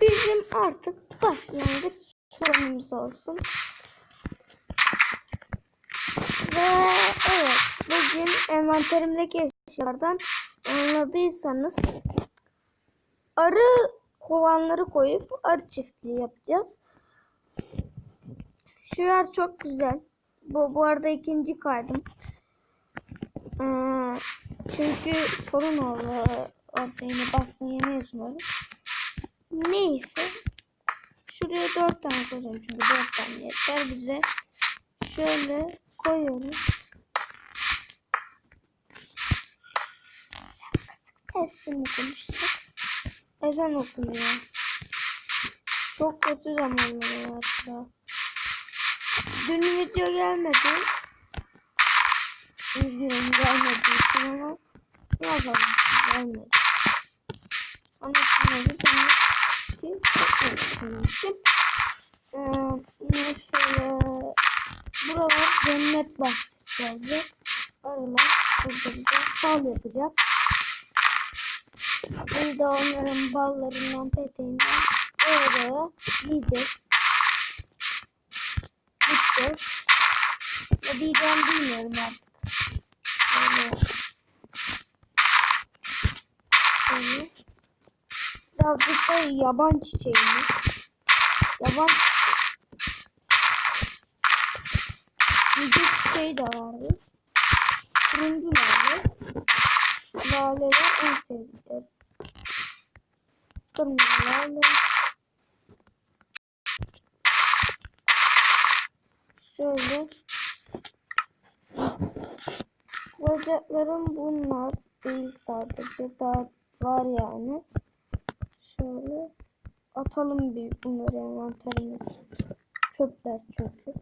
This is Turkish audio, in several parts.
bizim artık başlangıç sorunumuz olsun. Ve evet bugün envanterimdeki eşyalardan anladıysanız arı kovanları koyup arı çiftliği yapacağız. Şu yer çok güzel. Bu, bu arada ikinci kaydım. Ee, çünkü sorun oldu. Orada yine basmayı mezunları. Neyse. Şuraya dört tane koyacağım çünkü dört tane yeter bize. Şöyle koyuyoruz. Sesini konuşsak. Ezan okunuyor. Çok kötü zamanlar ya. Dün video gelmedi. Üzgünüm gelmediği için ama ne yapalım gelmedi. Ama için. Ee, buralar cennet bahçesi oldu. Arılar burada bize bal yapacak. Biz de onların ballarından peteğinden oraya yiyeceğiz. Gideceğiz. Ne diyeceğim bilmiyorum artık. Böyle. Birazcık da yaban çiçeği mi? Yaban Yüce çiçeği de vardı. Turuncu lale. Laleler en sevdiklerim. Kırmızı lale. Şöyle. Bacaklarım bunlar değil sadece. Daha var yani. Şöyle. Atalım bir bunları envanterimiz. Çöpler çünkü.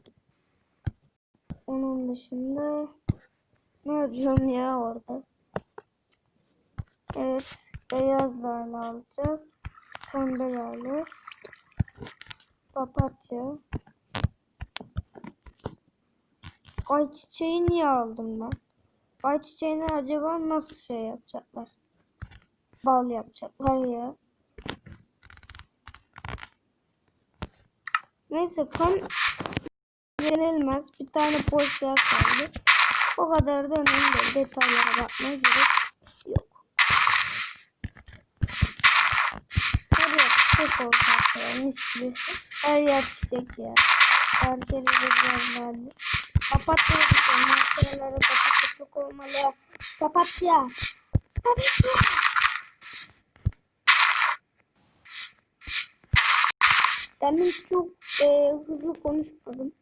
Onun dışında ne yapacağım ya orada? Evet. Beyaz lale alacağız. Pembe lale. Papatya. Ayçiçeği niye aldım ben? Ayçiçeğini acaba nasıl şey yapacaklar? Bal yapacaklar ya. Neyse kan yenilmez. Bir tane boş kaldı. O kadar da önemli. Detaylara bakmaya gerek yok. Her yer çiçek oldu arkadaşlar. Mis gibi. Her yer çiçek ya. Herkese biraz verdi. Papatya diyeceğim. Makinelere papatya çok olmalı. Demin çok e, hızlı konuşmadım.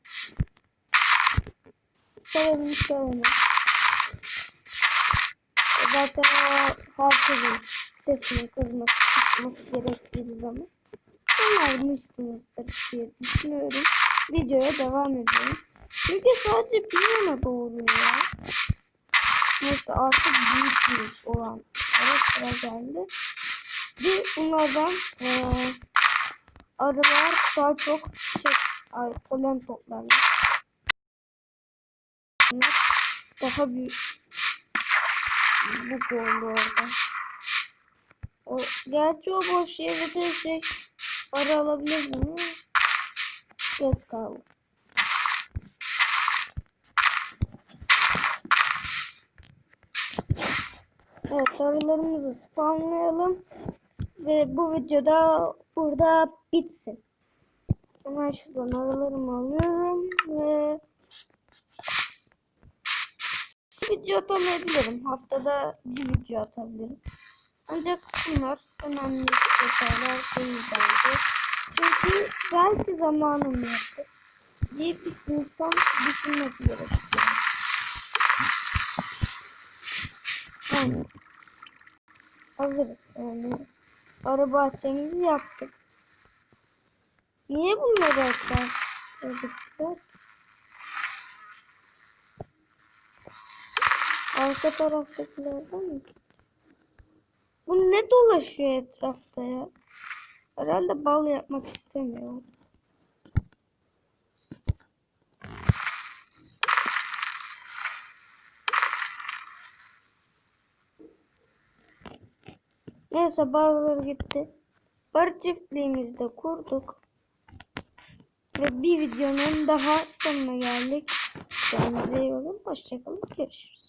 Sebebini söyleme. Zaten o herkesin sesini kızması, kısması gerektiği bir zaman. Anlamışsınızdır diye düşünüyorum. Videoya devam ediyorum. Çünkü sadece bir yana doğruyor ya. Neyse artık büyük büyük olan ara sıra geldi. Bir bunlardan eee arılar daha çok şey, ay, polen toplarlar. Daha büyük bu oldu orada. O, gerçi o boş yere de şey arı alabilir mi? Geç kaldı. Evet arılarımızı spawnlayalım. Ve bu videoda burada bitsin. Hemen şuradan arılarımı alıyorum ve video atamayabilirim. Haftada bir video atabilirim. Ancak bunlar önemli detaylar değil bence. Çünkü belki zamanım yoktur. diye bir insan düşünmesi gerekiyor. Yani hazırız yani. Arı bahçemizi yaptık. Niye bunları? Çocuklar. Arka taraftakilerden mi? Bu ne dolaşıyor etrafta ya? Herhalde bal yapmak istemiyor. Neyse bazıları gitti. Arı çiftliğimizi de kurduk. Ve bir videonun daha sonuna geldik. Kendinize iyi bakın. Hoşçakalın. Görüşürüz.